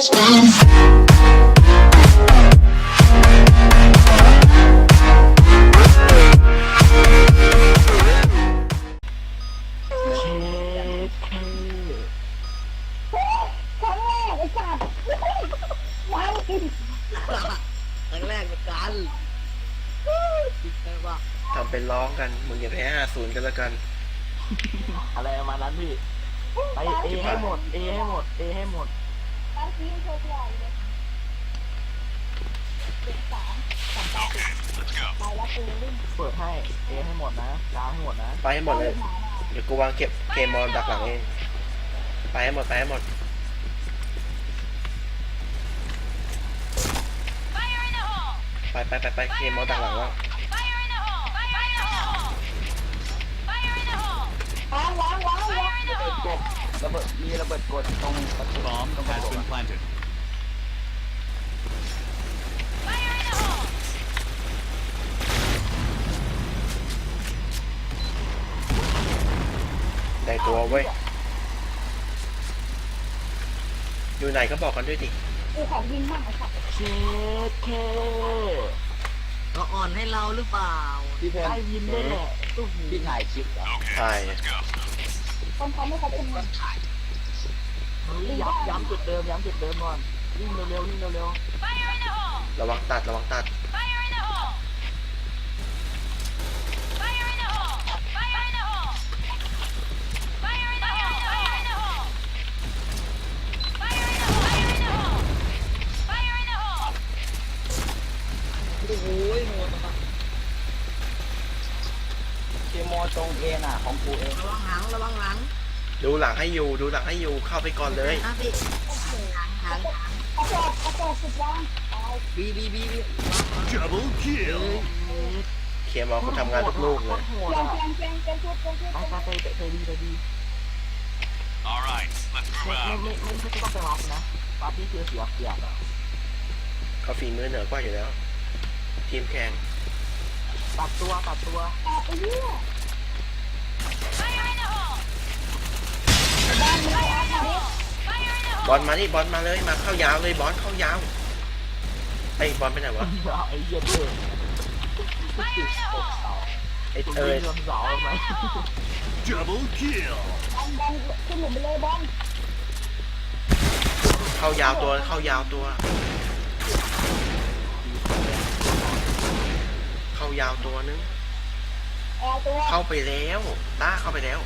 เเปิดให้เอให้หมดนะกลางให้หมดนะไปให้หมดเลย เดี๋ยวกูวางเก็บเกมมอนดักหลังเอง ไปให้หมด ไปให้หมดไปไปไปไปเกมมอนดักหลังแล้วล้างล้างล้างล้างระเบิดกดระเบิดมีระเบิดกดตรงประตู Bomb ตรงประ has ตู been planted. ได้ตัวเว้ย อยู่ไหนก็บอกกันด้วยดิกูขอยิงมั่งไอ้สัตว์เช็คเคก็อ่อนให้เราหรือเปล่าพี่เพนได้ยินได้แหละตู้หูพี่ถ่ายคลิปเหรอถ่ายคนเขาไม่เขาเป็นคนถ่ายเฮ้ยย้ำย้ำจุดเดิมย้ำจุดเดิมก่อนวิ่งเร็วๆวิ่งเร็วระวังตัดระวังตัด ของกูเอง ระวังหลังระวังหลังดูหลังให้อยู่ ดูหลังให้อยู่ เข้าไปก่อนเลยนะพี่หลังหลังกระจกกระจกสุดยางตายบีบีบีบี Double เอ้ kill. ยเคมอนกูทำงานทุกลูกเลยโหดเปลี่ยนอะเปลี่ยนเปลี่ยนเปลี่ยนชุดเปลี่ยนชุดไปไปไปไปไปดีไปดี All right, let's ไม่ move ไม่ out. ไม่ไม่ไม่ต้องไปรับนะรับนี่คือเสียเปรียบอะเขาฝีมือเหนือกว่าอยู่แล้ว ทีมแข่งตัดตัวตัดตัว แอบไปเรื่อย บ้านมึงเอาอาร์ตมาดิบอลมานี่บอลมาเลยมาเข้ายาวเลยบอลเข้ายาวไอ้ยบอลไปไหนวะไอ้เหี้ยเด้อติดตกเสาไอ้คุณเอ้วิ่ยงชนเสาไหม Double kill. บอลบอลขึ้นหลุมไปเลยบอลเข้ายาวตัวเข้ายาวตัว เข้ายาวตัวนึงแอร์ตัวเข้าไปแล้วต้าเข้าไปแล้ว ตั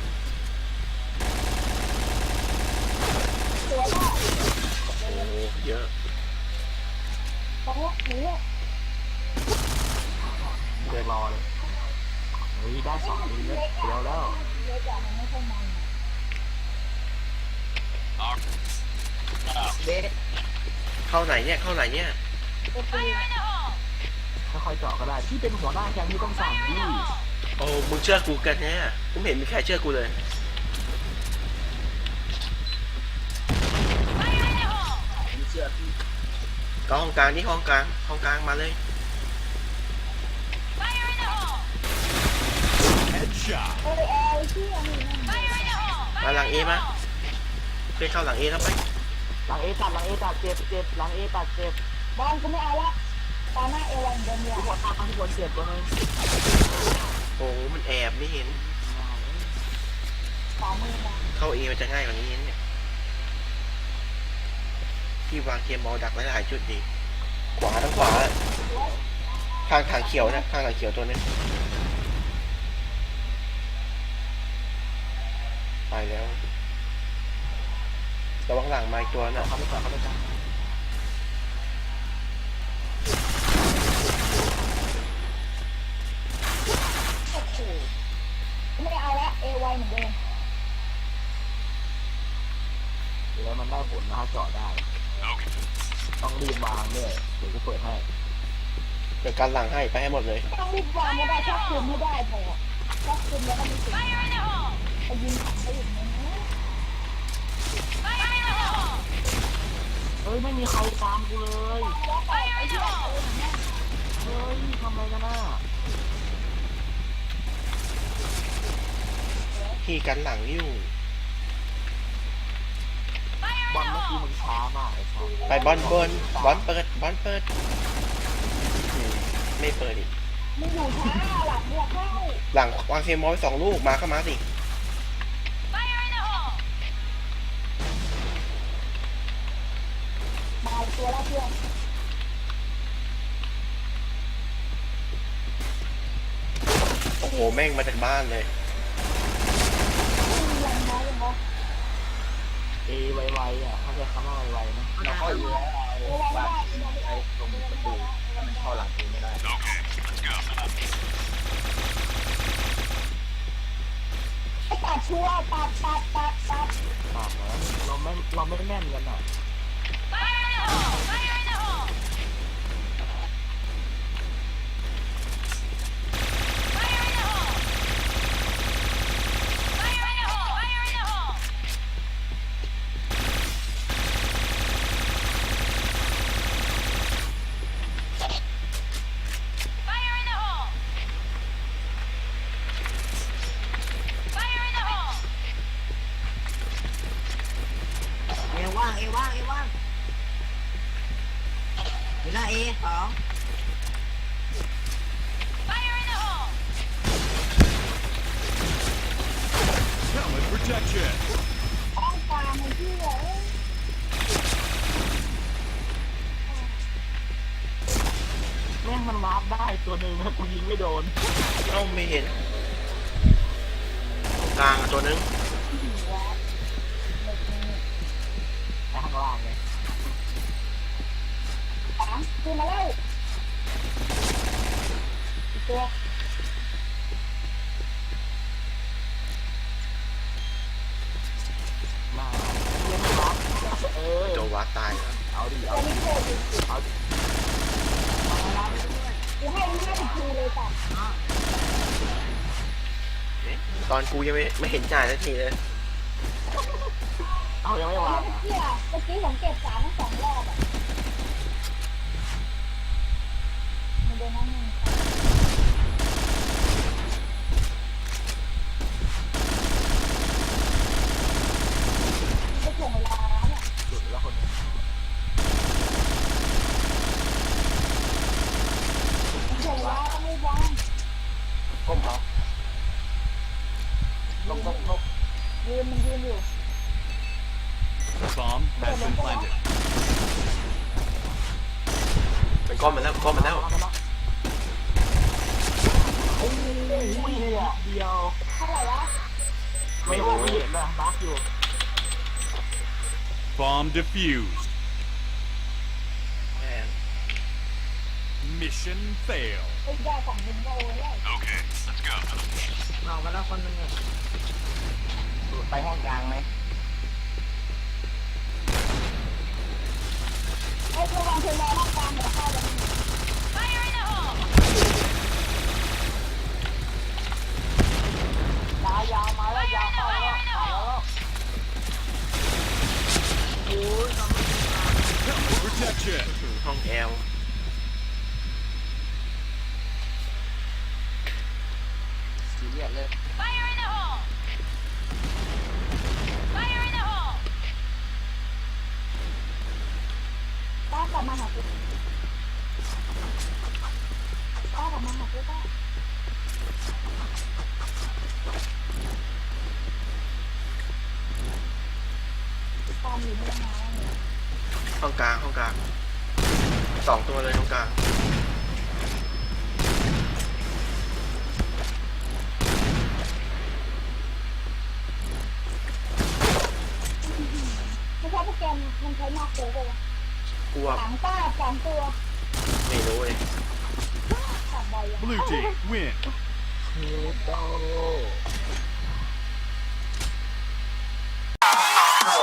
วก็ โอ้โหเยอะตรงนี้หนีเดินรอเลยเฮ้ยได้สองดีเล็กเดียวแล้วเยอะจังมันไม่ค่อยมันเบสเข้าไหนเนี่ย เข้าไหนเนี่ยตัวปีค่อยเจาะก็ได้ที่เป็นหัวหน้าแก๊งที่ต้องสั่งดิโอ้มึงเชื่อกูกันเนี่ยผมเห็นมีใครเชื่อกูเลย ผมเชื่อพี่ ก็ห้องกลางนี่ห้องกลางห้องกลางมาเลย Headshot. เออแอร์ที่อันนี้นั่นมาหลังเอมาเพื่อนเข้าหลังเอแล้วไปหลังเอตัดหลังเอตัดเจ็บเจ็บหลังเอตัดเจ็บบอลกูไม่เอาละตาหน้าเอวันเดิมเลยทุกคนตามทุกคนเจ็บตัวนึงโอ้โหมันแอบไม่เห็น สามมือมาเข้าเอมันจะง่ายกว่านี้เนี่ย พี่วางเคมอลดักหลายจุดดีขวาทั้งขวาข้างทางเขียวนะข้างทางเขียวตัวนี้ไปแล้วระวังหลังมาอีกตัวนะเขาไม่ตัดเขาไม่ตัด แล้วมันได้ผลนะถ้าเจาะได้ Okay. ต้องรีบวางด้วยเดี๋ยวกูเปิดให้เดี๋ยวกันหลังให้ไปให้หมดเลย ต้องรีบวางไม่ได้ชอบคุมไม่ได้พอชอบคุมแล้วก็มีสิทธิ์ไปยิงถังไปอีกนะเฮ้ยไม่มีใครตามกูเลยแล้วแต่ไอ้ที่เอาเองนะเฮ้ยทำอะไรกันน่ะพี่กันหลังอยู่ บอลเมื่อกี้มึงช้ามากไอ้สัสไปบอลบนบอลเปิดบอลเปิดอืมไม่เปิดอีกมึงอยู่ช้าหลังเนี่ยเข้าหลังวางเคมอลไปสองลูกมาก็มาสิมาอีกตัวแล้วเพื่อนโอ้โหแม่งมาจากบ้านเลย มึงยังน้อยยังวะ เอไวๆอะเขาจะคำว่าไวๆนะแล้วก็อีแล้วเออไม่ได้ไม่ไอ้ตรงประตูมันเข้าหลังกูไม่ได้ Okay, let's go. ตัดชัวร์ตัดตัดตัดตัดตามแล้วเราไม่เราไม่แม่นกันอะเอางเอว่างเอว่างอยู่หน้าเอสอง Helmet protection. ต้องการมันที่เลยแม่งมันวาร์ปได้ตัวหนึ่งนะกูยิงไม่โดน เอ้าไม่เห็น ตรงกลางอะตัวนึง กูยังไม่ไม่เห็นจ่ายสักทีเลย เอายังไม่วางเมื่ออะกี้อะเมื่อกี้ผมเก็บสามทั้งสองรอบอะมันโดนน้ำมึงไม่ถ่วงเวลาแล้วเนี่ย หลุดแล้วคนหนึ่ง มันถ่วงเวลาต้องไม่วาง ก้มเอาลงลงลง ยืนมันยืนอยู่ Bomb has been planted. มันก้มมาแล้วก้มมาแล้วโอ้ยเดียวเท่าไหร่วะไม่รู้ไม่เห็นนะบักอยู่ Bomb defused. แม่ง Mission fail. ไอ้ยาของมึงก็โอ้ยแล้ว Okay, let's go. ออกมาแล้วคนนึงอะไปห้องกลางไหม ไอ้ตัววางเทอ ห้องกลางห้องกลางสองตัวเลยห้องกลางไม่ใช่พวกแกมมันใช้นอกตัวเลยวะกลัวหลังป้าสามตัวไม่รู้เลย สามใบอะ Blue team win. เฮ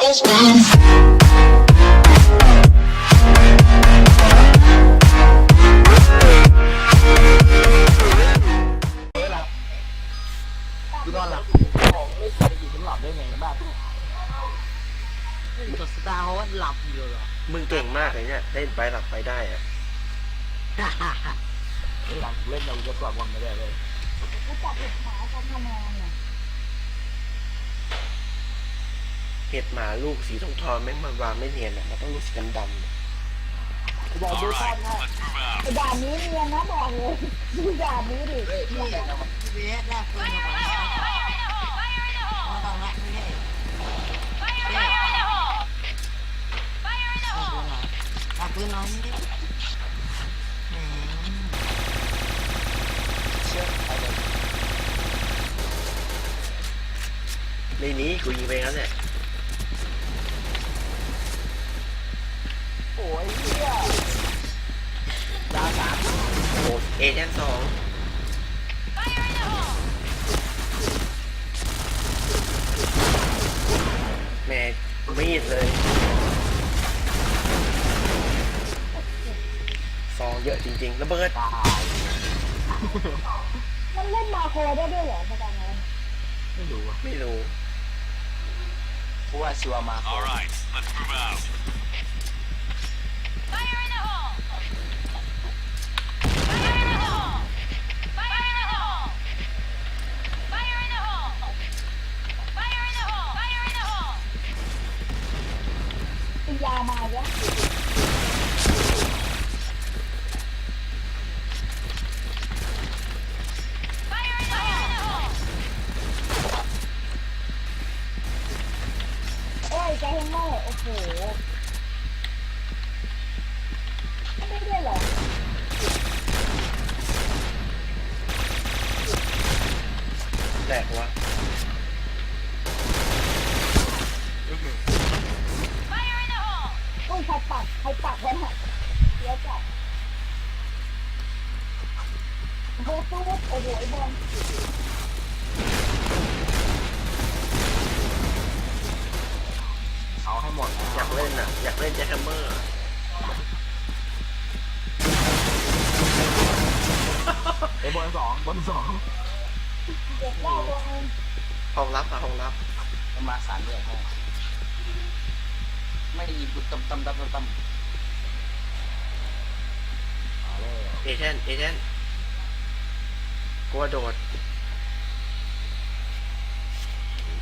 โต สีทองทองๆแม่งมันวางไม่เนียนอะมันต้องลูกสีดำอย่าดู All ซ่อน right, นะ let's move out. ไอ้ด่านนี้เนียนนะบอกเลยดูด่านนี้ดิเฮ้ยพี่พี่เบสแลกปืนมาก่อนนะมาต้องแลกไม่ได้เฮ้ยแลกปืนหน่อยแลกปืนหน่อยนี่แหมเชื่อไปเลยๆไม่หนี้กูยิ ไปงั้นแหละโอ้ยเหี้ยดาวสามโอ้เอเจนต์สองแม่มีดเลยซองเยอะจริงๆระเบิด ตายมันเล่นมาโคได้ด้วยเหรอประกันนั้นไม่รู้อะไม่รู้กูว่าชัวร์มา All right, let's move out. ยามาแล้วโอ้ยใจเห็นไหมโอ้โห ใครปักใครปักไว้น่ะเสียจัดโอ้โหตู้โอ้โหไอ้บอลเอาให้หมดนะอยากเล่นอะ อยากเล่นแจ็คแฮมเมอร์ไอ้บนสองบนสองเด็กได้ตัวเองห้องรับอะห้องรับมันมาสามเดือนให้ ไม่ได้ยิงกูตำตำตำตำตำเอาเลยเอเจนต์เอเจนต์กลัวโดด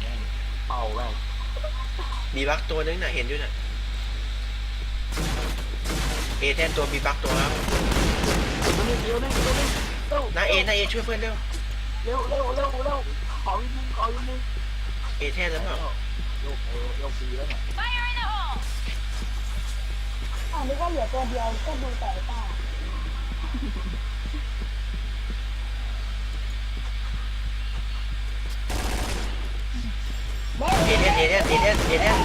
แม่งเป่าแม่งมีบักตัวนึงน่ะเห็นด้วยน่ะเอเจนต์ตัวมีบักตัวครับตัวนึงเร็วนึงเร็วนึงเร็วนาเอนาเอช่วยเพื่อนเร็วเร็วเร็วเร็วเร็วขออีกนึงขออีกนึงเอเจนต์แล้วเปล่าโยกเอโยกดีแล้วเนี่ย อ่านึกว่าเหลือตัวเดียวก็ดูแต่ตาเอเจนต์เอเจนต์เอเจนต์เอเจนต์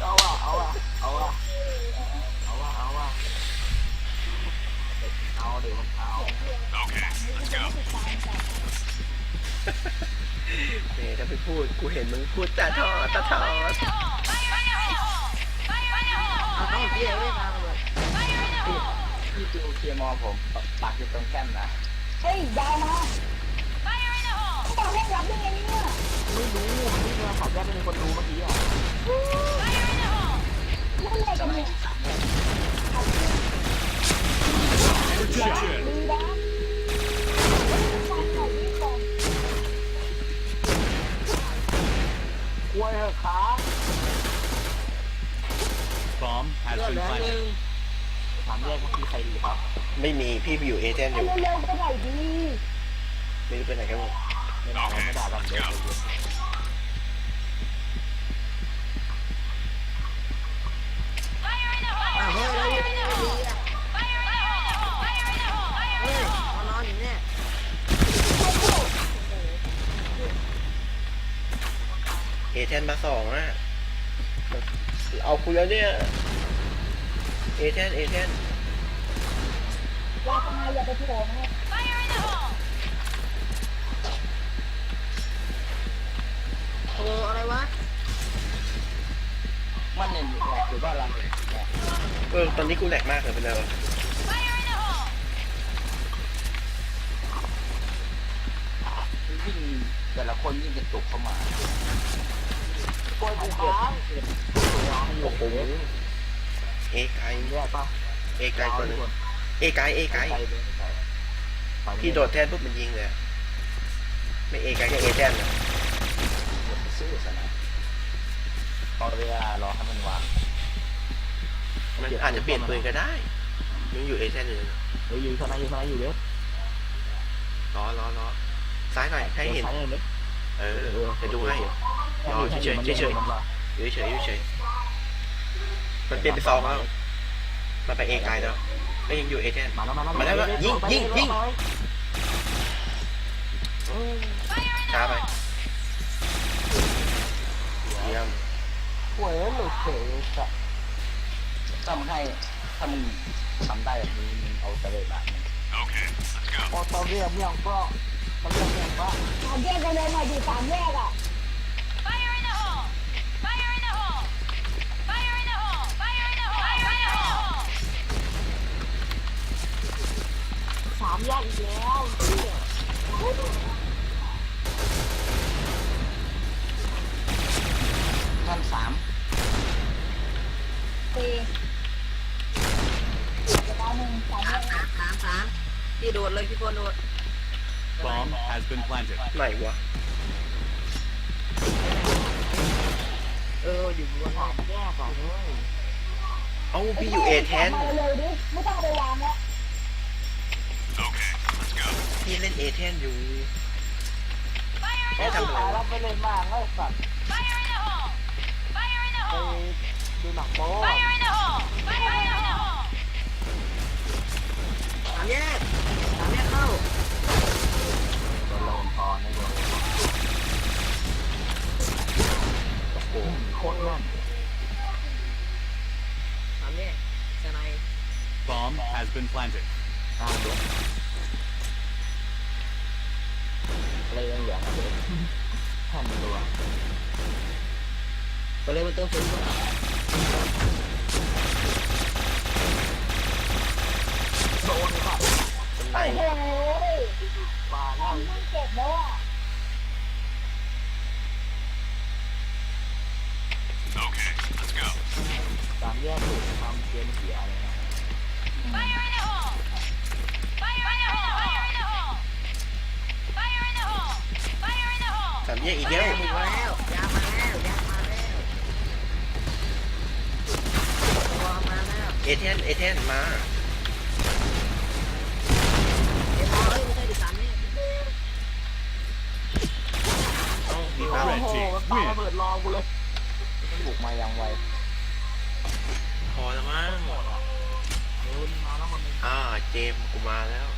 เอาว่ะเอาว่ะเอาว่ะเอาว่ะเอาว่ะเอาเดี๋ยวผมเอา Okay, let's go. เนี่ยถ้าไปพูดกูเห็นมึงพูดตาทอตาทอเอ พี่เอ้ยมาเลยพี่จูเคลียร์มอผมปักอยู่ตรงแก้มนะเฮ้ยยาวมาปากให้รับได้ไงเนี่ยไม่รู้นไม่มาขอบแก้มเป็นคนรู้เมื่อกี้อะนั่นแหละจะกันไม่เนี่ยสั่งเลย Protection. ดีนะฟังหน่อยนี่ก่อนกล้วยเหอขา เลือดเหลือหนึ่งถามแยกเมื่อกี้ใครดีครับไม่มีพี่ไปอยู่เอเจนต์อยู่เร็วๆไปไหนดีไม่รู้ไปไหนกันหมดไม่ได้ไม่ได้ดันเดินไปเยอะอะเฮ้ยแล้วยังไงดีอะเฮ้ยมานอนอยู่เนี่ยเอเจนต์มาสองอะเอาคุยแล้วเนี่ย เอเจนเอเจนต์ยาทำไมอย่าไปโผล่นะโอ้อะไรวะ มันเนี่ยแหลกอยู่บ้านเราเลยแหลกเออตอนนี้กูแหลกมากเลยเป็นไรวะวิ่งแต่ละคนยิ่งกระตุกเข้ามากล้วยกูค้างโอ้โห เอไกลแยกป่ะเอไกลตัวหนึงเอไกลเอไกลพี่โดดแทนปุ๊บมันยิงเลยอะไม่เอไกลก็เอเจนต์อะซื้อสนะรอเวลารอให้มันวางมันอาจจะเปลี่ยนปืนก็ได้ยังอยู่เอเทนอยู่เลยเฮ้ยอยู่ข้างในอยู่ข้างในอยู่เด้อล้อล้อล้อซ้ายหน่อยให้เห็นซ้ายเลยเออจะดูให้รอเฉยๆเฉยๆอยู่เฉยๆอยู่เฉยๆ มันเปลี่ยนไปสองแล้ว มันไปเอไกลแล้วก็ยังอยู่เอเทนมาแล้วมาแล้วมาแล้วมายิงยิงยิงช้าไปเยี่ยมป่วยแล้วหลุดเฉยจะถ้ามึงให้ถ้ามึงทำได้แบบนี้มึงเอาเสลดแบบนี้ Okay, let's go. พอตอนเรียกเมี่ยงก็ตอนเรียกเมี่ยงก็สามแยกกันเลยหน่อยดีสามแยกอะามแยกอีกแล้วเหี้ยท่านสามสี่จะเอาหนึ่งสามแยสามกสามสามสามพี่โดดเลยพี่โคนโดด Bomb has been planted. ไหนวะ เอออยู่บนสามแยกก่อนเลยเอ้าพี่อยู่เอแทนมาเร็วดิ ไม่ต้องไปวางแล้ว Okay, let's go. พี่เล่นเอแทนอยู่ Fire in ไม่ the ทำอะไร hole! แล้วไปเล่นมากเลยสัตว์ Fire in the hole! Fire in the ไป hole! ดูหนังโป๊ Fire in the hole! Fire in the hole! สามแยกสามแยกเข้าโดนลมพอนะโยมโอ้โหโคตรแน่นสามแยกสไน Bomb has been planted. อ่า เดี๋ยวอะไรอย่างเงี้ยเดี๋ยวแผ่นตัวไปเลยมันเติมสูงกว่าโดนครับมันไหนโอ้โหปลาแล้วมันเจ็บแล้วอะ Okay, let's go. สามแยกถูกทำเกมเสียเลยนะ สามแยกอีกแล้วบุกมาแล้วยามาแล้วยามาแล้วตัวมาแล้วเอแทนเอแทนมาเอ็มเอ้ยไม่ใช่ดิสามแยกเอ้ามีปลาโอ้ Red โห team ปลา win. ระเบิดรอกูเลยมันบุกมายังไวพอแล้วมั้งเดี๋ยวมาแล้วมันอ่าเจมส์กูมาแล้ว